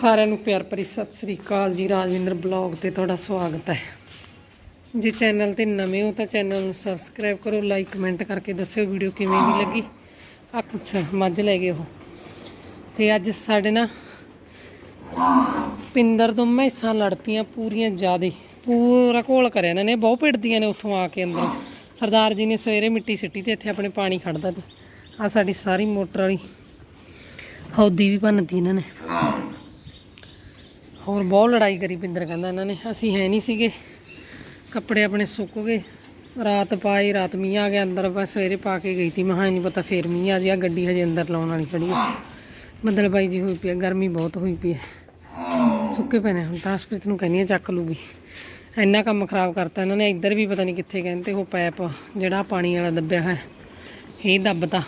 ਸਾਰਿਆਂ ਨੂੰ ਪਿਆਰ ਭਰੀ ਸਤਿ ਸ੍ਰੀ ਅਕਾਲ ਜੀ ਰਾਜਵਿੰਦਰ ਬਲੌਗ ਤੇ ਤੁਹਾਡਾ ਸਵਾਗਤ ਹੈ। ਜੇ ਚੈਨਲ ਤੇ ਨਵੇਂ ਹੋ ਤਾਂ ਚੈਨਲ ਨੂੰ ਸਬਸਕ੍ਰਾਈਬ ਕਰੋ, ਲਾਈਕ, ਕਮੈਂਟ ਕਰਕੇ ਦੱਸਿਓ ਵੀਡੀਓ ਕਿਵੇਂ ਦੀ ਲੱਗੀ। ਅੱਛਾ ਮੱਝ ਲੈ ਗਏ ਉਹ। ਤੇ ਅੱਜ ਸਾਡੇ ਨਾ ਪਿੰਦਰ ਤੋਂ ਮੈਸਾਂ ਲੜ ਪਈਆਂ ਪੂਰੀਆਂ ਜ਼ਿਆਦੇ। ਪੂਰਾ ਘੋਲ ਕਰਿਆ ਇਹਨਾਂ ਨੇ, ਬਹੁਤ ਪਿੜਦੀਆਂ ਨੇ ਉੱਥੋਂ ਆ ਕੇ ਅੰਦਰ। ਸਰਦਾਰ ਜੀ ਨੇ ਸਵੇਰੇ ਮਿੱਟੀ ਸਿੱਟੀ ਤੇ ਇੱਥੇ ਆਪਣੇ ਪਾਣੀ ਖੜਦਾ ਤੇ ਆ ਸਾਡੀ ਸਾਰੀ ਮੋਟਰ ਵਾਲੀ ਹੌਦੀ ਵੀ ਭੰਨਤੀ ਇਹਨਾਂ ਨੇ। ਹੋਰ ਬਹੁਤ ਲੜਾਈ ਕਰੀ ਪਿੰਦਰ ਕਹਿੰਦਾ ਇਹਨਾਂ ਨੇ। ਅਸੀਂ ਹੈ ਨਹੀਂ ਸੀਗੇ। ਕੱਪੜੇ ਆਪਣੇ ਸੁੱਕ ਗਏ। ਰਾਤ ਪਾਈ ਰਾਤ ਮੀਂਹ ਆ ਗਿਆ ਅੰਦਰ। ਬਸ ਸਵੇਰੇ ਪਾ ਕੇ ਗਈ ਤੀ। ਮਹਾਂ ਨਹੀਂ ਪਤਾ ਫੇਰ ਮੀਂਹ ਆ ਜਿਆ ਗੱਡੀ ਹਜੇ ਅੰਦਰ ਲਾਉਣ ਵਾਲੀ ਖੜੀ ਹੈ ਬੱਦਲ ਬਾਈ ਜੀ ਹੋਈ ਪਈ ਹੈ ਗਰਮੀ ਬਹੁਤ ਹੋਈ ਪਈ ਹੈ ਸੁੱਕੇ ਪਏ ਨੇ ਹੁਣ ਤਾਂ। ਹਸਪੀਟਲ ਨੂੰ ਕਹਿੰਦੀ ਆ, ਚੱਕ ਲੂਗੀ। ਇੰਨਾ ਕੰਮ ਖਰਾਬ ਕਰਤਾ ਇਹਨਾਂ ਨੇ। ਇੱਧਰ ਵੀ ਪਤਾ ਨਹੀਂ ਕਿੱਥੇ ਕਹਿੰਦੇ, ਉਹ ਪੈਪ ਜਿਹੜਾ ਪਾਣੀ ਵਾਲਾ ਦੱਬਿਆ ਹੈ ਇਹ ਦੱਬਤਾ।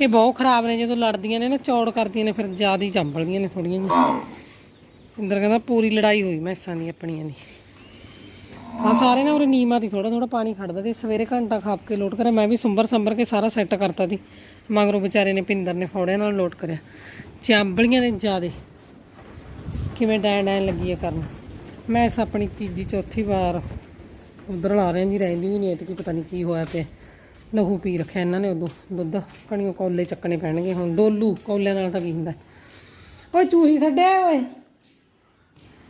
ਇਹ ਬਹੁਤ ਖਰਾਬ ਨੇ। ਜਦੋਂ ਲੜਦੀਆਂ ਨੇ ਨਾ, ਚੌੜ ਕਰਦੀਆਂ ਨੇ, ਫਿਰ ਜ਼ਿਆਦਾ ਹੀ ਚੰਬਲਦੀਆਂ ਨੇ ਥੋੜੀਆਂ ਜਿਹੀਆਂ। ਇੰਦਰ ਕਹਿੰਦਾ ਪੂਰੀ ਲੜਾਈ ਹੋਈ ਮੈਸਾਂ ਦੀ ਆਪਣੀਆਂ ਦੀ। ਆ ਸਾਰੇ ਨਾ ਉਰੇ ਨੀਮਾ ਦੀ ਥੋੜਾ ਥੋੜਾ ਪਾਣੀ ਖੜਦਾ ਤੇ ਸਵੇਰੇ ਘੰਟਾ ਖਾਪ ਕੇ ਲੋਟ ਕਰਿਆ, ਮੈਂ ਵੀ ਸੁੰਬਰ ਸੰਬਰ ਕੇ ਸਾਰਾ ਸੈੱਟ ਕਰਤਾ ਸੀ। ਮਗਰੋਂ ਵਿਚਾਰੇ ਨੇ ਪਿੰਦਰ ਨੇ ਫੌੜਿਆਂ ਨਾਲ ਲੋਟ ਕਰਿਆ। ਚਾਂਬਲੀਆਂ ਨੇ ਜ਼ਿਆਦੇ। ਕਿਵੇਂ ਡੈਣ ਡੈਣ ਲੱਗੀ ਆ ਕਰਨ। ਮੈਂ ਇਸ ਆਪਣੀ ਤੀਜੀ ਚੌਥੀ ਵਾਰ ਉਧਰ ਲਾ ਰਿਆਂ ਜੀ, ਰਹਿੰਦੀ ਵੀ ਨਹੀਂ ਐਤਕੀ ਪਤਾ ਨਹੀਂ ਕੀ ਹੋਇਆ ਪਿਆ। ਲਹੂ ਪੀ ਰੱਖਿਆ ਇਹਨਾਂ ਨੇ ਉਦੋਂ ਦੁੱਧ। ਕਣੀਓ ਕੌਲੇ ਚੱਕਣੇ ਪੈਣਗੇ ਹੁਣ। ਡੋਲੂ ਕੌਲਿਆਂ ਨਾਲ ਤਾਂ ਕੀ ਹੁੰਦਾ। ਓਏ ਚੂਹੀ ਛੱਡਿਆ ਓਏ।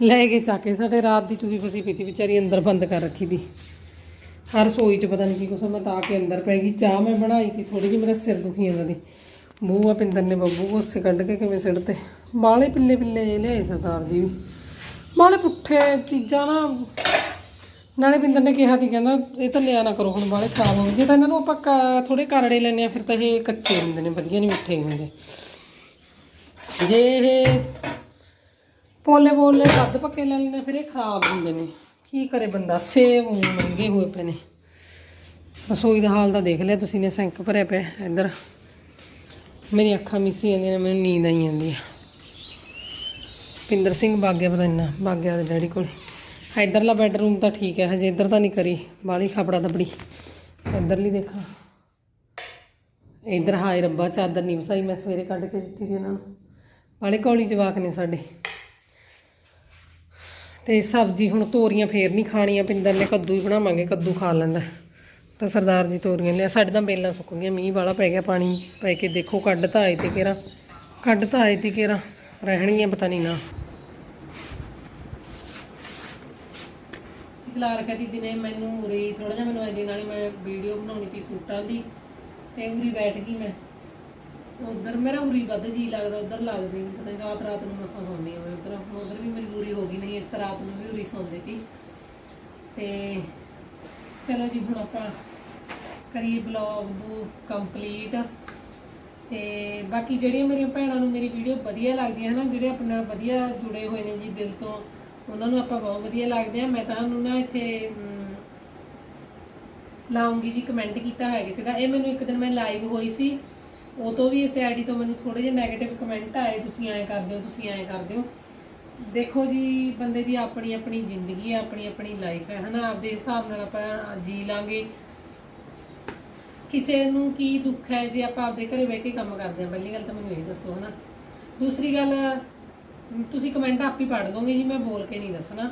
ਲੈ ਕੇ ਚੱਕੇ ਸਾਡੇ ਰਾਤ ਦੀ ਚੂਹੀ ਫਸੀ ਪਈ ਵਿਚਾਰੀ ਅੰਦਰ ਬੰਦ ਕਰ ਰੱਖੀ ਦੀ। ਹਰ ਰਸੋਈ ਚ ਪਤਾ ਨਹੀਂ ਕੀ ਕੁਛ ਮੈਂ ਤਾਂ ਕੇ ਅੰਦਰ ਪੈ ਗਈ। ਚਾਹ ਮੈਂ ਬਣਾਈ ਤੀ ਥੋੜੀ ਜਿਹੀ ਮੇਰਾ ਸਿਰ ਦੁਖੀ ਜਾਂਦਾ ਦੀ ਬੂਆ ਪਿੰਦਰ ਨੇ ਬੱਬੂ ਗੁੱਸੇ ਕੱਢ ਕੇ ਕਿਵੇਂ ਸਿੱਟਤੇ ਬਾਲੇ ਪਿੱਲੇ ਪਿੱਲੇ ਜਿਹੇ ਲਿਆਏ ਸਰਦਾਰ ਜੀ ਵੀ। ਬਾਲੇ ਪੁੱਠੇ ਚੀਜ਼ਾਂ ਨਾ। ਨਾਲੇ ਪਿੰਦਰ ਨੇ ਕਿਹਾ ਸੀ, ਕਹਿੰਦਾ ਇਹ ਤਾਂ ਲਿਆ ਨਾ ਕਰੋ ਹੁਣ ਬਾਲੇ ਖਰਾਬ ਹੋ ਜੇ ਤਾਂ ਇਹਨਾਂ ਨੂੰ ਆਪਾਂ ਥੋੜੇ ਕਰੜੇ ਲੈਣੇ ਆ ਫਿਰ ਤਾਂ ਇਹ ਕੱਚੇ ਹੁੰਦੇ ਨੇ, ਵਧੀਆ ਨਹੀਂ ਮਿੱਠੇ ਹੁੰਦੇ। ਜੇ ਇਹ ਪੋਲੇ ਪੋਲੇ ਵੱਧ ਪੱਕੇ ਲੈ ਲੈਣੇ ਫਿਰ ਇਹ ਖਰਾਬ ਹੁੰਦੇ ਨੇ। ਕੀ ਕਰੇ ਬੰਦਾ? ਸੇਬ ਊਂ ਮਹਿੰਗੇ ਹੋਏ ਪਏ ਨੇ। ਰਸੋਈ ਦਾ ਹਾਲ ਤਾਂ ਦੇਖ ਲਿਆ ਤੁਸੀਂ ਨੇ ਸਿੰਕ ਭਰਿਆ ਪਿਆ ਇੱਧਰ। ਮੇਰੀ ਅੱਖਾਂ ਮੀਚੀ ਜਾਂਦੀਆਂ ਨੇ ਮੈਨੂੰ ਨੀਂਦ ਆਈ ਜਾਂਦੀ ਆ। ਪਿੰਦਰ ਸਿੰਘ ਬਾਗਿਆ ਪਤਾ ਇੰਨਾ ਬਾਗਿਆ ਦੇ ਡੈਡੀ ਕੋਲ। ਇਧਰਲਾ ਬੈਡਰੂਮ ਤਾਂ ਠੀਕ ਹੈ ਹਜੇ ਇੱਧਰ ਤਾਂ ਨਹੀਂ ਕਰੀ ਬਾਲੀ ਖਪੜਾ ਦਬੜੀ ਇੱਧਰਲੀ ਦੇਖਾਂ। ਇੱਧਰ ਹਾਏ ਰੱਬਾ ਚਾਦਰ ਨਹੀਂ ਵਸਾਈ ਮੈਂ ਸਵੇਰੇ ਕੱਢ ਕੇ ਦਿੱਤੀ ਸੀ ਇਹਨਾਂ ਨੂੰ। ਬਾਲੇ ਕੌਲੀ ਜਵਾਕ ਨੇ ਸਾਡੇ। ਤੇ ਸਬਜ਼ੀ ਹੁਣ ਤੋਰੀਆਂ ਫੇਰ ਨਹੀਂ ਖਾਣੀਆਂ, ਪਿੰਦਰ ਨੇ ਕੱਦੂ ਹੀ ਬਣਾਵਾਂਗੇ, ਕੱਦੂ ਖਾ ਲੈਂਦਾ। ਤਾਂ ਸਰਦਾਰ ਜੀ ਤੋਰੀਆਂ ਲਿਆ, ਸਾਡੇ ਤਾਂ ਬੇਲਾਂ ਸੁੱਕ ਗਈਆਂ ਮੀਂਹ ਵਾਲਾ ਪੈ ਗਿਆ, ਪਾਣੀ ਪੈ ਕੇ ਦੇਖੋ ਕੱਢ ਤਾਂ ਆਏ ਤੇ ਕੇਰਾ ਕੱਢ ਤਾਂ ਆਏ ਤੇ ਕੇਰਾ ਰਹਿਣਗੀਆਂ ਪਤਾ ਨਹੀਂ ਨਾ। ਇਤਲਾ ਰੱਖਿਆ ਦਿਨੇ ਮੈਨੂੰ ਉਰੇ ਥੋੜਾ ਜਿਹਾ ਮੈਨੂੰ ਇਹਦੇ ਨਾਲ ਹੀ ਮੈਂ ਵੀਡੀਓ ਬਣਾਉਣੀ ਸੀ ਸੂਟਾਂ ਦੀ, ਤੇ ਉਰੀ ਬੈਠ ਗਈ ਮੈਂ। ਉਧਰ ਮੇਰਾ ਉਰੀ ਵੱਧ ਜੀ ਲੱਗਦਾ ਉਧਰ ਲੱਗਦੀ ਨਹੀਂ ਪਤਾ ਨੀ ਰਾਤ ਰਾਤ ਨੂੰ ਮਸਾਂ ਸੌਂਦੀ ਆ ਮੈਂ ਉਧਰ ਉਧਰ ਵੀ ਮਜਬੂਰੀ ਹੋ ਗਈ ਨਹੀਂ ਇਸ ਤਰ੍ਹਾਂ ਰਾਤ ਨੂੰ ਵੀ ਉਰੀ ਸੌਂਦੇ ਸੀ। ਤੇ ਚਲੋ ਜੀ ਹੁਣ ਆਪਾਂ ਕਰੀਏ ਬਲੌਗ ਨੂੰ ਕੰਪਲੀਟ ਤੇ ਬਾਕੀ ਜਿਹੜੀਆਂ ਮੇਰੀਆਂ ਭੈਣਾਂ ਨੂੰ ਮੇਰੀ ਵੀਡੀਓ ਵਧੀਆ ਲੱਗਦੀਆਂ ਨਾ ਜਿਹੜੇ ਆਪਣੇ ਨਾਲ ਵਧੀਆ ਜੁੜੇ ਹੋਏ ਨੇ ਜੀ ਦਿਲ ਤੋਂ ਉਹਨਾਂ ਨੂੰ ਆਪਾਂ ਬਹੁਤ ਵਧੀਆ ਲੱਗਦੇ ਆ। ਮੈਂ ਤੁਹਾਨੂੰ ਨਾ ਇੱਥੇ ਅਮ, ਲਾਉਂਗੀ ਜੀ ਕਮੈਂਟ ਕੀਤਾ ਹੋਇਆ ਕਿਸੇ ਦਾ। ਇਹ ਮੈਨੂੰ ਇੱਕ ਦਿਨ ਮੈਂ ਲਾਈਵ ਹੋਈ ਸੀ। ਉਹ ਤੋਂ ਵੀ ਇਸ ਆਈਡੀ ਤੋਂ ਮੈਨੂੰ ਥੋੜੇ ਜਿਹੇ 네ਗੇਟਿਵ ਕਮੈਂਟ ਆਏ, ਤੁਸੀਂ ਐਂ ਕਰਦੇ ਹੋ, ਤੁਸੀਂ ਐਂ ਕਰਦੇ ਹੋ। ਦੇਖੋ ਜੀ, ਬੰਦੇ ਦੀ ਆਪਣੀ ਆਪਣੀ ਜ਼ਿੰਦਗੀ ਹੈ, ਆਪਣੀ ਆਪਣੀ ਲਾਈਫ ਹੈ, ਹਨਾ? ਆਪਦੇ ਹਿਸਾਬ ਨਾਲ ਆਪਾਂ ਜੀ ਲਾਂਗੇ। ਕਿਸੇ ਨੂੰ ਕੀ ਦੁੱਖ ਹੈ, ਜੇ ਆਪਾਂ ਆਪਦੇ ਘਰੇ ਬਹਿ ਕੇ ਕੰਮ ਕਰਦੇ ਹਾਂ, ਪਹਿਲੀ ਗੱਲ ਤਾਂ ਮੈਨੂੰ ਇਹ ਦੱਸੋ, ਹਨਾ? ਦੂਸਰੀ ਗੱਲ, ਤੁਸੀਂ ਕਮੈਂਟ ਆਪ ਹੀ ਪੜ੍ਹ ਲਓਗੇ ਜੀ, ਮੈਂ ਬੋਲ ਕੇ ਨਹੀਂ ਦੱਸਣਾ।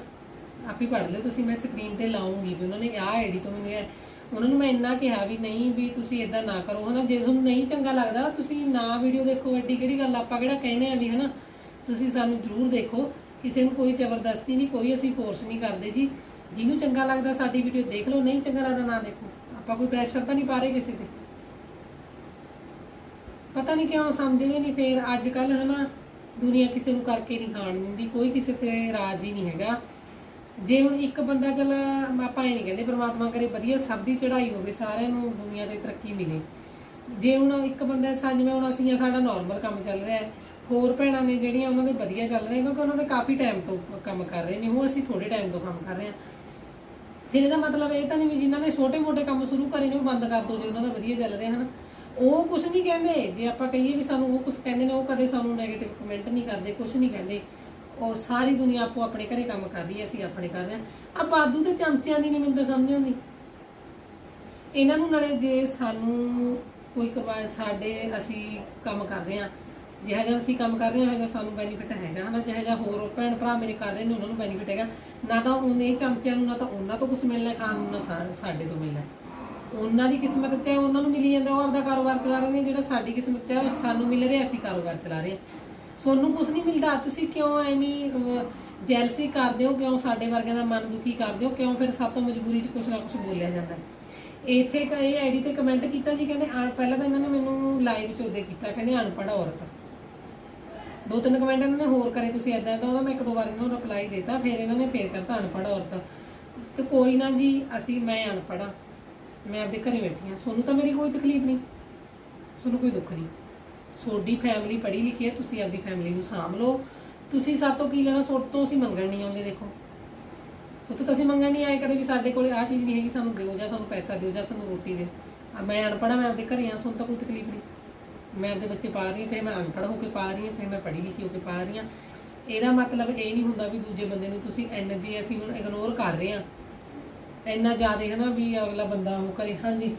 ਆਪ ਹੀ ਪੜ੍ਹ ਲਿਓ ਤੁਸੀਂ, ਮੈਂ ਸਕਰੀਨ ਤੇ ਲਾਉਂਗੀ ਵੀ ਉਹਨਾਂ ਨੇ ਆਹ ਆਈਡੀ ਤੋਂ ਮੈਨੂੰ ਇਹ ਉਹਨਾਂ ਨੂੰ ਮੈਂ ਇੰਨਾ ਕਿਹਾ ਵੀ ਨਹੀਂ ਵੀ ਤੁਸੀਂ ਇਦਾਂ ਨਾ ਕਰੋ, ਹਨਾ? ਜੇ ਤੁਹਾਨੂੰ ਨਹੀਂ ਚੰਗਾ ਲੱਗਦਾ, ਤੁਸੀਂ ਨਾ ਵੀਡੀਓ ਦੇਖੋ, ਐਡੀ ਕਿਹੜੀ ਗੱਲ ਆਪਾਂ ਕਿਹੜਾ ਕਹਿੰਦੇ ਆ ਵੀ, ਹਨਾ? ਤੁਸੀਂ ਸਾਨੂੰ ਜ਼ਰੂਰ ਦੇਖੋ। ਕਿਸੇ ਨੂੰ ਕੋਈ ਜ਼ਬਰਦਸਤੀ ਨਹੀਂ, ਕੋਈ ਅਸੀਂ ਫੋਰਸ ਨਹੀਂ ਕਰਦੇ ਜੀ। ਜਿਹਨੂੰ ਚੰਗਾ ਲੱਗਦਾ ਸਾਡੀ ਵੀਡੀਓ ਦੇਖ ਲਓ, ਨਹੀਂ ਚੰਗਾ ਲੱਗਦਾ ਨਾ ਦੇਖੋ। ਆਪਾਂ ਕੋਈ ਪ੍ਰੈਸ਼ਰ ਤਾਂ ਨਹੀਂ ਪਾ ਰਹੇ ਕਿਸੇ ਤੇ। ਪਤਾ ਨਹੀਂ ਕਿਉਂ ਸਮਝਦੇ ਨਹੀਂ ਫੇਰ। ਅੱਜ ਕੱਲ ਹਨਾ? ਦੁਨੀਆ ਕਿਸੇ ਨੂੰ ਕਰਕੇ ਨਹੀਂ ਖਾਣ ਦਿੰਦੀ, ਕੋਈ ਕਿਸੇ ਤੇ ਰਾਜ ਹੀ ਨਹੀਂ ਹੈਗਾ। ਜੇ ਹੁਣ ਇੱਕ ਬੰਦਾ ਚੱਲ, ਆਪਾਂ ਇਹ ਨਹੀਂ ਕਹਿੰਦੇ ਪ੍ਰਮਾਤਮਾ ਕਰੇ ਵਧੀਆ ਸਭ ਦੀ ਚੜ੍ਹਾਈ ਹੋਵੇ, ਸਾਰਿਆਂ ਨੂੰ ਦੁਨੀਆ ਤੇ ਤਰੱਕੀ ਮਿਲੇ। ਜੇ ਹੁਣ ਇੱਕ ਬੰਦਾ ਸਾਂਝ ਮੈਂ ਹੁਣ ਅਸੀਂ ਸਾਡਾ ਨਾਰਮਲ ਕੰਮ ਚੱਲ ਰਿਹਾ ਹੈ। ਹੋਰ ਭੈਣਾਂ ਨੇ ਜਿਹੜੀਆਂ ਉਹਨਾਂ ਦੇ ਵਧੀਆ ਚੱਲ ਰਹੇ ਕਿਉਂਕਿ ਉਹਨਾਂ ਦੇ ਕਾਫੀ ਟਾਈਮ ਤੋਂ ਕੰਮ ਕਰ ਰਹੇ ਨੇ ਉਹ ਅਸੀਂ ਥੋੜੇ ਟਾਈਮ ਤੋਂ ਕੰਮ ਕਰ ਰਹੇ ਹਾਂ। ਫਿਰ ਇਹਦਾ ਮਤਲਬ ਇਹ ਤਾਂ ਨਹੀਂ ਵੀ ਜਿਨ੍ਹਾਂ ਨੇ ਛੋਟੇ-ਮੋਟੇ ਕੰਮ ਸ਼ੁਰੂ ਕਰੇ ਨੇ, ਉਹ ਬੰਦ ਕਰ ਦੋ ਜੇ ਉਹਨਾਂ ਦਾ ਵਧੀਆ ਚੱਲ ਰਿਹਾ, ਹਨ? ਉਹ ਕੁਝ ਨਹੀਂ ਕਹਿੰਦੇ। ਜੇ ਆਪਾਂ ਕਹੀਏ ਵੀ ਸਾਨੂੰ ਉਹ ਕੁਝ ਕਹਿੰਦੇ ਨੇ, ਉਹ ਕਦੇ ਸਾਨੂੰ 네ਗੇਟਿਵ ਕਮੈਂਟ ਨਹੀਂ ਕਰਦੇ ਕੁਝ ਨਹੀਂ ਕਹਿੰਦੇ। ਉਹ ਸਾਰੀ ਦੁਨੀਆ ਆਪੋ ਆਪਣੇ ਘਰੇ ਕੰਮ ਕਰ ਰਹੀ ਹੈ, ਅਸੀਂ ਆਪਣੇ ਕਰ ਰਹੇ। ਹਾਂ ਆ ਬਾਦੂ ਤੇ ਚਮਚਿਆਂ ਦੀ ਨਹੀਂ ਮੈਨੂੰ ਤਾਂ ਸਮਝ ਆਉਂਦੀ। ਇਹਨਾਂ ਨੂੰ ਨਾਲੇ ਜੇ ਸਾਨੂੰ ਕੋਈ ਕਵਾ ਸਾਡੇ ਅਸੀਂ ਕੰਮ ਕਰ ਰਹੇ ਹਾਂ ਜਿਹੜਾ ਜਿਹਾ ਅਸੀਂ ਕੰਮ ਕਰ ਰਹੇ ਹਾਂ ਜਿਹਾ ਸਾਨੂੰ ਬੈਨੀਫਿਟ ਹੈਗਾ, ਹਨਾ? ਜਿਹੜਾ ਜਿਹਾ ਹੋਰ ਭੈਣ ਭਰਾ ਮੇਰੇ ਕਰ ਰਹੇ ਨੇ, ਉਹਨਾਂ ਨੂੰ ਬੈਨੀਫਿਟ ਹੈਗਾ। ਨਾ ਤਾਂ ਉਹਨੇ ਚਮਚਿਆਂ ਨੂੰ, ਨਾ ਤਾਂ ਉਹਨਾਂ ਤੋਂ ਕੁਝ ਮਿਲਣਾ ਖਾਣ ਨੂੰ ਨਾ ਸਾ- ਸਾਡੇ ਤੋਂ ਮਿਲਣਾ। ਉਹਨਾਂ ਦੀ ਕਿਸਮਤ 'ਚ ਹੈ ਉਹਨਾਂ ਨੂੰ ਮਿਲੀ ਜਾਂਦਾ, ਉਹ ਆਪਦਾ ਕਾਰੋਬਾਰ ਚਲਾ ਰਹੇ ਨੇ, ਜਿਹੜਾ ਸਾਡੀ ਕਿਸਮਤ 'ਚ ਹੈ, ਉਹ ਸਾਨੂੰ ਮਿਲ ਰਿਹਾ, ਅਸੀਂ ਕਾਰੋਬਾਰ ਚਲਾ ਰਹੇ ਹਾਂ। ਤੁਹਾਨੂੰ ਕੁਝ ਨਹੀਂ ਮਿਲਦਾ। ਤੁਸੀਂ ਕਿਉਂ ਐਵੇਂ ਜੈਲਸੀ ਕਰਦੇ ਹੋ? ਕਿਉਂ ਸਾਡੇ ਵਰਗਿਆਂ ਦਾ ਮਨ ਦੁਖੀ ਕਰਦੇ ਹੋ? ਕਿਉਂ ਫਿਰ ਸਾਤੋਂ ਮਜਬੂਰੀ 'ਚ ਕੁਝ ਨਾ ਕੁਝ ਬੋਲਿਆ ਜਾਂਦਾ ਇੱਥੇ ਕ- ਇਹ ਆਈਡੀ ਤੇ ਕਮੈਂਟ ਕੀਤਾ ਜੀ, ਕਹਿੰਦੇ ਪਹਿਲਾਂ ਤਾਂ ਇਹਨਾਂ ਨੇ ਮੈਨੂੰ ਲਾਈਵ 'ਚ ਉਹਦੇ ਕੀਤਾ, ਕਹਿੰਦੇ ਅਨਪੜ੍ਹ ਔਰਤ। ਦੋ ਤਿੰਨ ਕਮੈਂਟ ਇਹਨਾਂ ਨੇ ਹੋਰ ਕਰੇ, ਤੁਸੀਂ ਐਦਾਂ ਤਾਂ ਉਹਦਾ ਮੈਂ ਇੱਕ ਦੋ ਵਾਰ ਇਹਨਾਂ ਨੂੰ ਰਿਪਲਾਈ ਦਿੱਤਾ, ਫਿਰ ਇਹਨਾਂ ਨੇ ਫੇਰ ਕਰਤਾ ਅਨਪੜ੍ਹ ਔਰਤ। ਤੇ ਕੋਈ ਨਾ ਜੀ, ਅਸੀਂ, ਮੈਂ ਅਨਪੜ੍ਹਾਂ ਮੈਂ ਆਪਦੇ ਘਰੇ ਬੈਠੀ ਹਾਂ। ਸੋਨੂੰ ਤਾਂ ਮੇਰੀ ਕੋਈ ਤਕਲੀਫ ਨਹੀਂ। ਸੋਨੂੰ ਕੋਈ ਦੁੱਖ ਨਹੀਂ। ਤੁਹਾਡੀ ਫੈਮਿਲੀ ਪੜ੍ਹੀ ਲਿਖੀ ਹੈ, ਤੁਸੀਂ ਆਪਦੀ ਫੈਮਿਲੀ ਨੂੰ ਸਾਂਭ ਲਓ। ਤੁਸੀਂ ਸਾਤੋਂ ਕੀ ਲੈਣਾ ਸੋਟ ਤੋਂ ਅਸੀਂ ਮੰਗਣ ਨਹੀਂ ਆਉਂਦੇ, ਦੇਖੋ। ਸੋ ਤਾਂ ਅਸੀਂ ਮੰਗਣ ਨਹੀਂ ਆਏ ਕਦੇ ਵੀ ਸਾਡੇ ਕੋਲੇ ਆਹ ਚੀਜ਼ ਨਹੀਂ ਹੈਗੀ, ਸਾਨੂੰ ਦਿਓ ਜਾਂ ਸਾਨੂੰ ਪੈਸਾ ਦਿਓ ਜਾਂ ਸਾਨੂੰ ਰੋਟੀ ਦੇ। ਮੈਂ ਅਨਪੜ੍ਹਾ ਮੈਂ ਆਪਦੇ ਘਰੇ ਆ ਸੁਣ ਤਾਂ ਕੋਈ ਤਕਲੀਫ ਨਹੀਂ। ਮੈਂ ਆਪਦੇ ਬੱਚੇ ਪਾ ਰਹੀ ਹਾਂ, ਚਾਹੇ ਮੈਂ ਅਨਪੜ੍ਹ ਹੋ ਕੇ ਪਾ ਰਹੀ ਹਾਂ, ਚਾਹੇ ਮੈਂ ਪੜ੍ਹੀ ਲਿਖੀ ਹੋ ਕੇ ਪਾ ਰਹੀ ਹਾਂ। ਇਹਦਾ ਮਤਲਬ ਇਹ ਨਹੀਂ ਹੁੰਦਾ ਵੀ ਦੂਜੇ ਬੰਦੇ ਨੂੰ ਤੁਸੀਂ ਐਨਰਜੀ ਅਸੀਂ ਹੁਣ ਇਗਨੋਰ ਕਰ ਰਹੇ ਹਾਂ। ਇੰਨਾ ਜ਼ਿਆਦਾ ਹੈ ਨਾ ਵੀ ਅਗਲਾ ਬੰਦਾ ਉਹ ਕਰੇ, ਹਾਂਜੀ।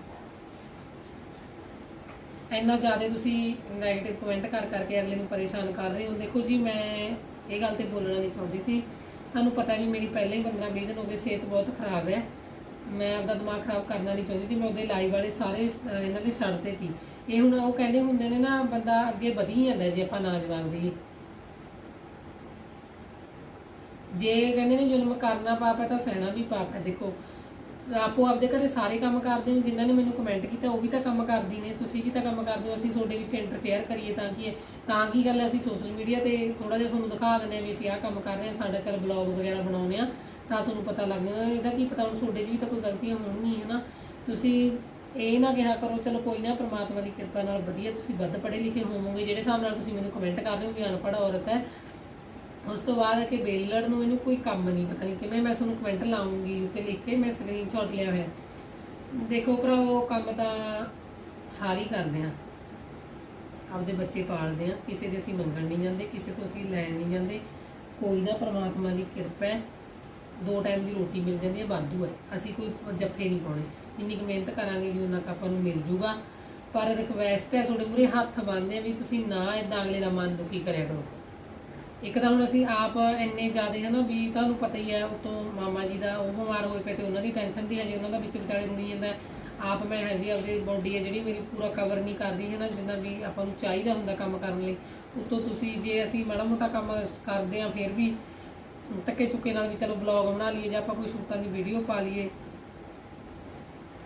ਇੰਨਾ ਜ਼ਿਆਦਾ ਤੁਸੀਂ 네ਗੇਟਿਵ ਕਮੈਂਟ ਕਰ ਕਰਕੇ ਅਗਲੇ ਨੂੰ ਪਰੇਸ਼ਾਨ ਕਰ ਰਹੇ ਹੋ। ਦੇਖੋ ਜੀ, ਮੈਂ ਇਹ ਗੱਲ ਤੇ ਬੋਲਣਾ ਨਹੀਂ ਚਾਹੁੰਦੀ ਸੀ। ਤੁਹਾਨੂੰ ਪਤਾ ਨਹੀਂ ਮੇਰੀ ਪਹਿਲਾਂ ਹੀ 15 20 ਦਿਨ ਹੋ ਗਏ ਸਿਹਤ ਬਹੁਤ ਖਰਾਬ ਹੈ। ਮੈਂ ਆਪਦਾ ਦਿਮਾਗ ਖਰਾਬ ਕਰਨਾ ਨਹੀਂ ਚਾਹੁੰਦੀ ਸੀ, ਮੈਂ ਉਹਦੇ ਲਾਈਵ ਵਾਲੇ ਸਾਰੇ ਇਹਨਾਂ ਦੇ ਛੱਡਤੇ ਸੀ। ਇਹ ਹੁਣ ਉਹ ਕਹਿੰਦੇ ਹੁੰਦੇ ਨੇ ਨਾ, ਬੰਦਾ ਅੱਗੇ ਵਧੀ ਜਾਂਦਾ ਜੇ ਆਪਾਂ ਨਾ ਜਵਾਬ ਦਈਏ ਜੇ ਕਹਿੰਦੇ ਨੇ ਜ਼ੁਲਮ ਕਰਨਾ ਪਾਪ ਹੈ ਤਾਂ ਸਹਿਣਾ ਵੀ ਪਾਪ ਹੈ। ਦੇਖੋ ਆਪੋ ਆਪਦੇ ਘਰੇ ਸਾਰੇ ਕੰਮ ਕਰਦੇ ਹੋ, ਜਿਨ੍ਹਾਂ ਨੇ ਮੈਨੂੰ ਕਮੈਂਟ ਕੀਤਾ, ਉਹ ਵੀ ਤਾਂ ਕੰਮ ਕਰਦੀ ਨੇ, ਤੁਸੀਂ ਵੀ ਤਾਂ ਕੰਮ ਕਰਦੇ ਹੋ, ਅਸੀਂ ਤੁਹਾਡੇ ਵਿੱਚ ਇੰਟਰਫੇਅਰ ਕਰੀਏ ਤਾਂ ਕਿ ਤਾਂ ਕੀ ਗੱਲ ਹੈ, ਅਸੀਂ ਸੋਸ਼ਲ ਮੀਡੀਆ ਤੇ ਥੋੜਾ ਜਿਹਾ ਤੁਹਾਨੂੰ ਦਿਖਾ ਦਿੰਦੇ ਆ ਵੀ ਅਸੀਂ ਆਹ ਕੰਮ ਕਰ ਰਹੇ ਹਾਂ, ਸਾਡਾ ਚੱਲ ਬਲੌਗ ਵਗੈਰਾ ਬਣਾਉਂਦੇ ਆ ਤਾਂ ਤੁਹਾਨੂੰ ਪਤਾ ਲੱਗ ਜਾਂਦਾ, ਇਹਦਾ ਕੀ ਪਤਾ, ਹੁਣ ਤੁਹਾਡੇ 'ਚ ਵੀ ਤਾਂ ਕੋਈ ਗਲਤੀਆਂ ਹੋਣਗੀਆਂ ਹਨਾ ਤੁਸੀਂ ਇਹ ਨਾ ਕਿਹਾ ਕਰੋ, ਚਲੋ ਕੋਈ ਨਾ, ਪ੍ਰਮਾਤਮਾ ਦੀ ਕਿਰਪਾ ਨਾਲ ਵਧੀਆ ਤੁਸੀਂ ਵੱਧ ਪੜ੍ਹੇ ਲਿਖੇ ਹੋਵੋਗੇ, ਜਿਹੜੇ ਹਿਸਾਬ ਨਾਲ ਤੁਸੀਂ ਮੈਨੂੰ ਕਮੈਂਟ ਕਰ ਰਹੇ ਹੋ ਵੀ ਅਨਪੜ੍ਹ ਔਰਤ ਹੈ ਉਸ ਤੋਂ ਬਾਅਦ ਕਿ ਬੇਲੜ ਨੂੰ ਇਹਨੂੰ ਕੋਈ ਕੰਮ ਨਹੀਂ, ਪਤਾ ਨਹੀਂ ਕਿਵੇਂ ਮੈਂ ਤੁਹਾਨੂੰ ਕਮੈਂਟ ਲਾਉਂਗੀ ਉੱਤੇ ਲਿਖ ਕੇ ਮੈਂ ਸਕਰੀਨਸ਼ਾਟ ਲਿਆ ਹੋਇਆ। ਦੇਖੋ ਭਰਾਵੋ ਕੰਮ ਤਾਂ ਸਾਰੀ ਕਰਦੇ ਆ। ਆਪਦੇ ਬੱਚੇ ਪਾਲਦੇ ਆ, ਕਿਸੇ ਦੇ ਅਸੀਂ ਮੰਗਣ ਨਹੀਂ ਜਾਂਦੇ, ਕਿਸੇ ਤੋਂ ਅਸੀਂ ਲੈਣ ਨਹੀਂ ਜਾਂਦੇ। ਕੋਈ ਨਾ ਪ੍ਰਮਾਤਮਾ ਦੀ ਕਿਰਪਾ ਹੈ, ਦੋ ਟਾਈਮ ਦੀ ਰੋਟੀ ਮਿਲ ਜਾਂਦੀ ਹੈ, ਵਾਧੂ ਹੈ। ਅਸੀਂ ਕੋਈ ਜੱਫੇ ਨਹੀਂ ਪਾਉਣੇ। ਇੰਨੀ ਕੁ ਮਿਹਨਤ ਕਰਾਂਗੇ ਜੀ ਉਹਨਾਂ ਆਪਾਂ ਨੂੰ ਮਿਲ ਜੂਗਾ। ਪਰ ਰਿਕਵੈਸਟ ਹੈ, ਤੁਹਾਡੇ ਮੂਹਰੇ ਹੱਥ ਬੰਨ੍ਹਦੇ ਆ ਵੀ ਤੁਸੀਂ ਨਾ ਇਦਾਂ ਅਗਲੇ ਦਾ ਮਨ ਦੁਖੀ ਕਰਿਆ ਕਰੋ। ਇੱਕ ਤਾਂ ਹੁਣ ਅਸੀਂ ਆਪ ਇੰਨੇ ਜ਼ਿਆਦੇ ਹਨਾ ਵੀ ਤੁਹਾਨੂੰ ਪਤਾ ਹੀ ਹੈ ਉਤੋਂ ਮਾਮਾ ਜੀ ਦਾ ਉਹ ਬਿਮਾਰ ਹੋਏ ਪਏ ਤੇ ਉਹਨਾਂ ਦੀ ਟੈਨਸ਼ਨ ਦੀ ਹੈ ਹਜੇ ਉਹਨਾਂ ਦਾ ਵਿੱਚ ਵਿਚਾਲੇ ਰੁਣੀ ਜਾਂਦਾ ਆਪ ਮੈਂ ਹਜੇ ਆਪਣੀ ਬੋਡੀ ਹੈ ਜਿਹੜੀ ਮੇਰੀ ਪੂਰਾ ਕਵਰ ਨਹੀਂ ਕਰ ਰਹੀ ਹੈ ਨਾ ਜਿੰਨਾ ਵੀ ਆਪਾਂ ਨੂੰ ਚਾਹੀਦਾ ਹੁੰਦਾ ਕੰਮ ਕਰਨ ਲਈ। ਉਤੋਂ ਤੁਸੀਂ ਜੇ ਅਸੀਂ ਮਾੜਾ ਮੋਟਾ ਕੰਮ ਕਰਦੇ ਆ ਫਿਰ ਵੀ ਧੱਕੇ ਚੁੱਕੇ ਨਾਲ ਵੀ ਚਲੋ ਬਲੌਗ ਬਣਾ ਲਈਏ ਜਾਂ ਆਪਾਂ ਕੋਈ ਸ਼ੂਟਾਂ ਦੀ ਵੀਡੀਓ ਪਾ ਲਈਏ,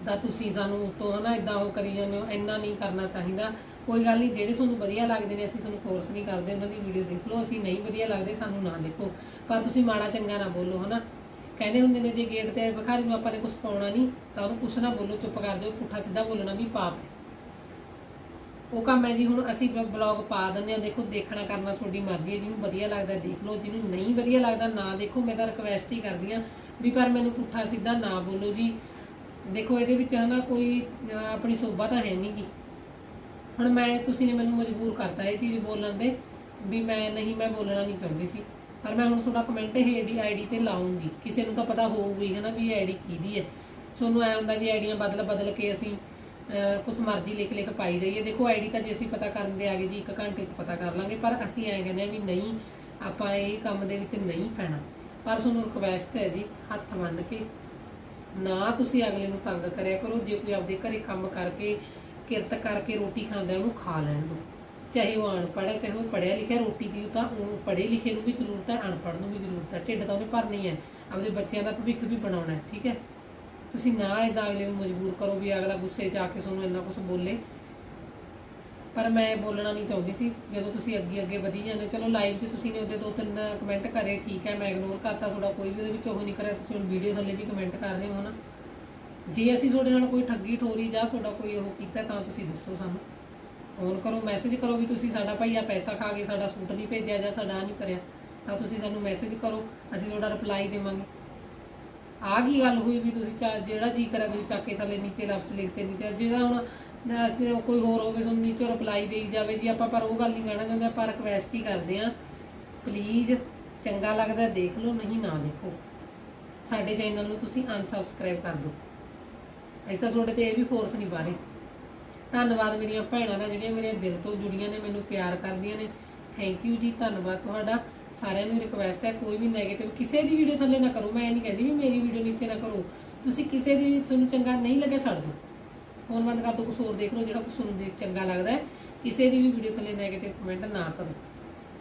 ਤਾਂ ਤੁਸੀਂ ਸਾਨੂੰ ਉਤੋਂ ਹਨਾ ਇਦਾਂ ਉਹ ਕਰੀ ਜਾਂਦੇ ਹੋ, ਇੰਨਾ ਨਹੀਂ ਕਰਨਾ ਚਾਹੀਦਾ। ਕੋਈ ਗੱਲ ਨਹੀਂ, ਜਿਹੜੇ ਤੁਹਾਨੂੰ ਵਧੀਆ ਲੱਗਦੇ ਨੇ, ਅਸੀਂ ਤੁਹਾਨੂੰ ਫੋਰਸ ਨਹੀਂ ਕਰਦੇ, ਉਹਨਾਂ ਦੀ ਵੀਡੀਓ ਦੇਖ ਲਓ, ਅਸੀਂ ਨਹੀਂ ਵਧੀਆ ਲੱਗਦੇ, ਸਾਨੂੰ ਨਾ ਦੇਖੋ। ਪਰ ਤੁਸੀਂ ਮਾੜਾ ਚੰਗਾ ਨਾ ਬੋਲੋ, ਹਨਾ? ਕਹਿੰਦੇ ਹੁੰਦੇ ਨੇ, ਜੇ ਗੇਟ ਤੇ ਵਿਖਾਰੀ ਨੂੰ ਆਪਾਂ ਨੇ ਕੁਝ ਪਾਉਣਾ ਨਹੀਂ, ਤਾਂ ਉਹਨੂੰ ਕੁਛ ਨਾ ਬੋਲੋ, ਚੁੱਪ ਕਰ ਜਾਓ, ਪੁੱਠਾ ਸਿੱਧਾ ਬੋਲਣਾ ਵੀ ਪਾਪ ਹੈ। ਉਹ ਕੰਮ ਹੈ ਜੀ, ਹੁਣ ਅਸੀਂ ਬਲੌਗ ਪਾ ਦਿੰਦੇ ਆ ਦੇਖੋ, ਦੇਖਣਾ ਕਰਨਾ ਤੁਹਾਡੀ ਮਰਜ਼ੀ ਹੈ, ਜਿਹਨੂੰ ਵਧੀਆ ਲੱਗਦਾ ਦੇਖ ਲਓ, ਜਿਹਨੂੰ ਨਹੀਂ ਵਧੀਆ ਲੱਗਦਾ ਨਾ ਦੇਖੋ, ਮੈਂ ਤਾਂ ਰਿਕਵੈਸਟ ਹੀ ਕਰਦੀ ਆ ਵੀ ਪਰ ਮੈਨੂੰ ਪੁੱਠਾ ਸਿੱਧਾ ਨਾ ਬੋਲੋ ਜੀ। ਦੇਖੋ, ਇਹਦੇ ਵਿੱਚ, ਹਨਾ, ਕੋਈ ਆਪਣੀ ਸੋਭਾ ਤਾਂ ਹੈ ਨਹੀਂਗੀ ਹੁਣ ਮੈਂ ਤੁਸੀਂ ਨੇ ਮੈਨੂੰ ਮਜਬੂਰ ਕਰਤਾ ਇਹ ਚੀਜ਼ ਬੋਲਣ ਦੇ ਵੀ ਮੈਂ ਨਹੀਂ ਮੈਂ ਬੋਲਣਾ ਨਹੀਂ ਚਾਹੁੰਦੀ ਸੀ। ਪਰ ਮੈਂ ਹੁਣ ਤੁਹਾਡਾ ਕਮੈਂਟ ਇਹ ਆਈਡੀ ਆਈਡੀ ਤੇ ਲਾਉਂਗੀ ਕਿਸੇ ਨੂੰ ਤਾਂ ਪਤਾ ਹੋਊਗੀ ਹੈ ਨਾ ਵੀ ਇਹ ਆਈਡੀ ਕਿਹਦੀ ਹੈ। ਤੁਹਾਨੂੰ ਐ ਹੁੰਦਾ ਵੀ ਆਈਡੀਆਂ ਬਦਲ ਬਦਲ ਕੇ ਅਸੀਂ ਅਹ, ਮਰਜ਼ੀ ਲਿਖ ਲਿਖ ਪਾਈ ਜਾਈਏ। ਦੇਖੋ ਆਈਡੀ ਤਾਂ ਜੇ ਅਸੀਂ ਪਤਾ ਕਰਨ ਦੇ ਆਗੇ ਜੀ ਇੱਕ ਘੰਟੇ 'ਚ ਪਤਾ ਕਰ ਲਾਂਗੇ ਪਰ ਅਸੀਂ ਐਂ ਕਹਿੰਦੇ ਆ ਵੀ ਨਹੀਂ ਆਪਾਂ ਇਹ ਕੰਮ ਦੇ ਵਿੱਚ ਨਹੀਂ ਪੈਣਾ। ਪਰ ਤੁਹਾਨੂੰ ਰਿਕਵੈਸਟ ਹੈ ਜੀ ਹੱਥ ਬੰਨ੍ਹ ਕੇ ਨਾ ਤੁਸੀਂ ਅਗਲੇ ਨੂੰ ਤੰਗ ਕਰਿਆ ਕਰੋ। ਜੇ ਕੋਈ ਆਪਦੇ ਘਰੇ ਕੰਮ ਕਰਕੇ ਕਿਰਤ ਕਰਕੇ ਰੋਟੀ ਖਾਂਦਾ, ਉਹਨੂੰ ਖਾ ਲੈਣ ਦਿਓ ਚਾਹੇ ਉਹ ਅਨਪੜ੍ਹ ਹੈ, ਚਾਹੇ ਉਹ ਪੜ੍ਹਿਆ ਲਿਖਿਆ ਰੋਟੀ ਦੀ ਤਾਂ ਉਹ ਪੜ੍ਹੇ ਲਿਖੇ ਨੂੰ ਵੀ ਜ਼ਰੂਰਤ ਹੈ, ਅਨਪੜ੍ਹ ਨੂੰ ਵੀ ਜ਼ਰੂਰਤ ਹੈ। ਢਿੱਡ ਤਾਂ ਉਹਨੇ ਭਰਨੀ ਹੈ। ਆਪਦੇ ਬੱਚਿਆਂ ਦਾ ਭਵਿੱਖ ਵੀ ਬਣਾਉਣਾ ਹੈ, ਠੀਕ ਹੈ? ਤੁਸੀਂ ਨਾ ਇਦਾਂ ਅਗਲੇ ਨੂੰ ਮਜਬੂਰ ਕਰੋ ਵੀ ਅਗਲਾ ਗੁੱਸੇ 'ਚ ਆ ਕੇ ਤੁਹਾਨੂੰ ਇੰਨਾ ਕੁਝ ਬੋਲੇ। ਪਰ ਮੈਂ ਬੋਲਣਾ ਨਹੀਂ ਚਾਹੁੰਦੀ ਸੀ। ਜਦੋਂ ਤੁਸੀਂ ਅੱਗੇ ਅੱਗੇ ਵਧੀ ਜਾਂਦੇ ਹੋ। ਚਲੋ ਲਾਈਵ 'ਚ ਤੁਸੀਂ ਨੇ ਉਹਦੇ ਦੋ ਤਿੰਨ ਕਮੈਂਟ ਕਰੇ, ਠੀਕ ਹੈ, ਮੈਂ ਇਗਨੋਰ ਕਰਤਾ, ਤੁਹਾਡਾ ਕੋਈ ਵੀ ਉਹਦੇ ਵਿੱਚ ਉਹ ਨਹੀਂ ਕਰਿਆ, ਤੁਸੀਂ ਹੁਣ ਵੀਡੀਓ ਥੱਲੇ ਵੀ ਕਮੈਂਟ ਕਰ ਰਹੇ ਹੋ, ਹਨਾ? ਜੇ ਅਸੀਂ ਤੁਹਾਡੇ ਨਾਲ ਕੋਈ ਠੱਗੀ ਠੋਰੀ ਜਾਂ ਤੁਹਾਡਾ ਕੋਈ ਉਹ ਕੀਤਾ ਤਾਂ ਤੁਸੀਂ ਦੱਸੋ ਸਾਨੂੰ। ਫੋਨ ਕਰੋ ਮੈਸੇਜ ਕਰੋ ਵੀ ਤੁਸੀਂ ਸਾਡਾ ਭਾਈ ਆ ਪੈਸਾ ਖਾ ਕੇ ਸਾਡਾ ਸੂਟ ਨਹੀਂ ਭੇਜਿਆ ਜਾਂ ਸਾਡਾ ਆਹ ਨਹੀਂ ਕਰਿਆ, ਤਾਂ ਤੁਸੀਂ ਸਾਨੂੰ ਮੈਸੇਜ ਕਰੋ, ਅਸੀਂ ਤੁਹਾਡਾ ਰਿਪਲਾਈ ਦੇਵਾਂਗੇ। ਆ ਕੀ ਗੱਲ ਹੋਈ ਵੀ ਤੁਸੀਂ ਚਾ, ਜਿਹੜਾ ਜੀ ਕਰਿਆ ਤੁਸੀਂ ਚੱਕ ਕੇ ਥੱਲੇ ਨੀਚੇ ਲਫ਼ਜ਼ ਲਿਖਤੇ ਨਹੀਂ ਜਿਹਦਾ ਹੁਣ ਅਸੀਂ ਕੋਈ ਹੋਰ ਹੋਵੇ ਤੁਹਾਨੂੰ ਨੀਚੇ ਰਿਪਲਾਈ ਦੇਈ ਜਾਵੇ ਜੀ, ਆਪਾਂ ਪਰ ਉਹ ਗੱਲ ਨਹੀਂ ਕਹਿਣਾ ਚਾਹੁੰਦੇ, ਆਪਾਂ ਰਿਕਵੈਸਟ ਹੀ ਕਰਦੇ ਆ ਪਲੀਜ਼ ਚੰਗਾ ਲੱਗਦਾ, ਦੇਖ ਲਓ, ਨਹੀਂ ਨਾ ਦੇਖੋ। ਸਾਡੇ ਚੈਨਲ ਨੂੰ ਤੁਸੀਂ ਅਨਸਬਸਕ੍ਰਾਈਬ ਕਰ ਦਿਓ। ਅਸੀਂ ਤਾਂ ਤੁਹਾਡੇ ਤੇ ਇਹ ਵੀ ਫੋਰਸ ਨਹੀਂ ਪਾ ਰਹੇ ਧੰਨਵਾਦ ਮੇਰੀਆਂ ਭੈਣਾਂ ਦਾ, ਜਿਹੜੀਆਂ ਮੇਰੇ ਦਿਲ ਤੋਂ ਜੁੜੀਆਂ ਨੇ, ਮੈਨੂੰ ਪਿਆਰ ਕਰਦੀਆਂ ਨੇ। ਥੈਂਕ ਯੂ ਜੀ, ਧੰਨਵਾਦ ਤੁਹਾਡਾ। ਸਾਰਿਆਂ ਨੂੰ ਰਿਕੁਐਸਟ ਹੈ, ਕੋਈ ਵੀ ਨੈਗੇਟਿਵ ਕਿਸੇ ਦੀ ਵੀਡੀਓ ਥੱਲੇ ਨਾ ਕਰੋ। ਮੈਂ ਇਹ ਨਹੀਂ ਕਹਿੰਦੀ ਵੀ ਮੇਰੀ ਵੀਡੀਓ ਨੀਚੇ ਨਾ ਕਰੋ। ਤੁਸੀਂ ਕਿਸੇ ਦੀ ਵੀ ਤੁਹਾਨੂੰ ਚੰਗਾ ਨਹੀਂ ਲੱਗਿਆ, ਛੱਡ ਦਿਓ। ਫੋਨ ਬੰਦ ਕਰ ਦਿਓ ਕੁਝ ਹੋਰ ਦੇਖ ਲਓ, ਜਿਹੜਾ ਕੁਝ ਤੁਹਾਨੂੰ ਚੰਗਾ ਲੱਗਦਾ ਹੈ। ਕਿਸੇ ਦੀ ਵੀ ਵੀਡੀਓ ਥੱਲੇ ਨੈਗੇਟਿਵ ਕਮੈਂਟ ਨਾ ਕਰੋ।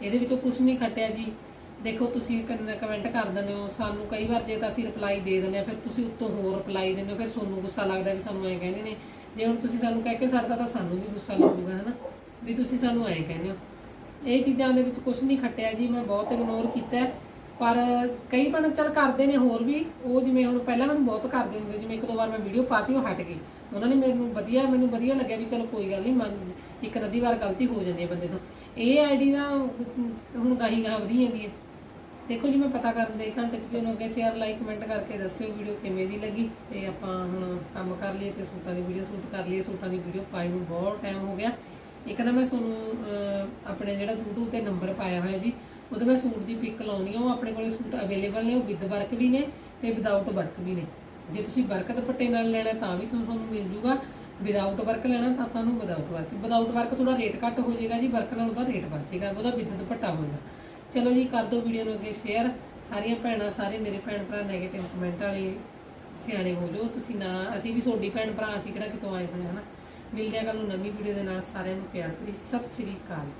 ਇਹਦੇ ਵਿੱਚੋਂ ਕੁਝ ਨਹੀਂ ਖੱਟਿਆ ਜੀ। ਦੇਖੋ ਤੁਸੀਂ ਕਮੈਂਟ ਕਰ ਦਿੰਦੇ ਹੋ, ਸਾਨੂੰ ਕਈ ਵਾਰ ਜੇ ਤਾਂ ਅਸੀਂ ਰਿਪਲਾਈ ਦੇ ਦਿੰਦੇ ਆ ਫਿਰ ਤੁਸੀਂ ਉੱਤੋਂ ਹੋਰ ਰਿਪਲਾਈ ਦਿੰਦੇ ਹੋ, ਫਿਰ ਤੁਹਾਨੂੰ ਗੁੱਸਾ ਲੱਗਦਾ ਵੀ ਸਾਨੂੰ ਐਂ ਕਹਿੰਦੇ ਨੇ। ਜੇ ਹੁਣ ਤੁਸੀਂ ਸਾਨੂੰ ਕਹਿ ਕੇ ਛੱਡਦਾ ਤਾਂ ਸਾਨੂੰ ਵੀ ਗੁੱਸਾ ਲੱਗੂਗਾ, ਹਨਾ? ਵੀ ਤੁਸੀਂ ਸਾਨੂੰ ਐਂ ਕਹਿੰਦੇ ਹੋ। ਇਹ ਚੀਜ਼ਾਂ ਦੇ ਵਿੱਚ ਕੁਝ ਨਹੀਂ ਖੱਟਿਆ ਜੀ, ਮੈਂ ਬਹੁਤ ਇਗਨੋਰ ਕੀਤਾ ਪਰ ਕਈ ਬਣ ਚੱਲ ਕਰਦੇ ਨੇ ਹੋਰ ਵੀ, ਉਹ ਜਿਵੇਂ ਹੁਣ ਪਹਿਲਾਂ ਮੈਨੂੰ ਬਹੁਤ ਕਰਦੇ ਹੁੰਦੇ, ਜਿਵੇਂ ਇੱਕ ਦੋ ਵਾਰ ਮੈਂ ਵੀਡੀਓ ਪਾਤੀ, ਉਹ ਹਟ ਗਈ। ਉਹਨਾਂ ਨੇ ਮੈਨੂੰ ਵਧੀਆ ਮੈਨੂੰ ਵਧੀਆ ਲੱਗਿਆ ਵੀ ਚਲੋ ਕੋਈ ਗੱਲ ਨਹੀਂ, ਮਨ ਇੱਕ ਅੱਧੀ ਵਾਰ ਗਲਤੀ ਹੋ ਜਾਂਦੀ ਹੈ ਬੰਦੇ ਤੋਂ। ਇਹ ਆਈਡੀ ਦਾ ਹੁਣ ਗਾਹੀ ਗਾਹ ਵਧੀ ਜਾਂਦੀ ਹੈ ਦੇਖੋ ਜੀ, ਮੈਂ ਪਤਾ ਕਰਨ ਦੇ ਘੰਟੇ ਚ ਵੀ ਉਹਨੂੰ ਅੱਗੇ ਸ਼ੇਅਰ ਲਾਈਕ ਕਮੈਂਟ ਕਰਕੇ ਦੱਸਿਓ ਵੀਡੀਓ ਕਿਵੇਂ ਦੀ ਲੱਗੀ। ਤੇ ਆਪਾਂ ਹੁਣ ਕੰਮ ਕਰ ਲਈਏ ਤੇ ਸੂਟਾਂ ਦੀ ਵੀਡੀਓ ਸ਼ੂਟ ਕਰ ਲਈਏ। ਸੂਟਾਂ ਦੀ ਵੀਡੀਓ ਪਾਈ ਨੂੰ ਬਹੁਤ ਟਾਈਮ ਹੋ ਗਿਆ। ਇੱਕ ਤਾਂ ਮੈਂ ਤੁਹਾਨੂੰ ਆਪਣੇ ਜਿਹੜਾ YouTube ਤੇ ਨੰਬਰ ਪਾਇਆ ਹੋਇਆ ਜੀ, ਉਹਦੇ ਮੈਂ ਸੂਟ ਦੀ ਪਿਕ ਲਾਉਣੀ ਆ। ਉਹ ਆਪਣੇ ਕੋਲੇ ਸੂਟ ਅਵੇਲੇਬਲ ਨੇ, ਉਹ ਵਿਦ ਵਰਕ ਵੀ ਨੇ ਤੇ ਵਿਦਆਊਟ ਵਰਕ ਵੀ ਨੇ। ਜੇ ਤੁਸੀਂ ਵਰਕ ਦੁਪੱਟੇ ਨਾਲ ਲੈਣਾ ਤਾਂ ਵੀ ਤੁਹਾਨੂੰ ਮਿਲ ਜੂਗਾ। ਵਿਦਆਊਟ ਵਰਕ ਲੈਣਾ ਤਾਂ ਤੁਹਾਨੂੰ ਵਿਦਆਊਟ ਵਰਕ ਵਿਦਆਊਟ ਵਰਕ ਥੋੜਾ ਰੇਟ ਘੱਟ ਹੋ ਜਾਏਗਾ ਜੀ ਵਰਕ ਨਾਲ ਉਹਦਾ ਰੇਟ ਵੱਧ ਜਾਏਗਾ, ਉਹਦਾ ਵਿਦ ਦੁਪੱਟਾ ਹੋਏਗਾ। ਚਲੋ ਜੀ, ਕਰ ਦਿਓ ਵੀਡੀਓ ਨੂੰ ਅੱਗੇ ਸ਼ੇਅਰ ਸਾਰੀਆਂ ਭੈਣਾਂ, ਸਾਰੇ ਮੇਰੇ ਭੈਣ ਭਰਾ 네ਗੇਟਿਵ ਕਮੈਂਟ ਵਾਲੇ ਸਿਆਣੇ ਹੋ ਜਾਓ। ਤੁਸੀਂ ਨਾ, ਅਸੀਂ ਵੀ ਤੁਹਾਡੀ ਭੈਣ ਭਰਾ, ਅਸੀਂ ਕਿਹੜਾ ਕਿਤੋਂ ਆਏ ਹੋਏ ਹਨਾ? ਮਿਲਦੇ ਆ ਕੱਲ ਨੂੰ ਨਵੀਂ ਵੀਡੀਓ ਦੇ ਨਾਲ। ਸਾਰਿਆਂ ਨੂੰ ਪਿਆਰ ਭਰੀ ਸਤਿ ਸ੍ਰੀ ਅਕਾਲ ਜੀ।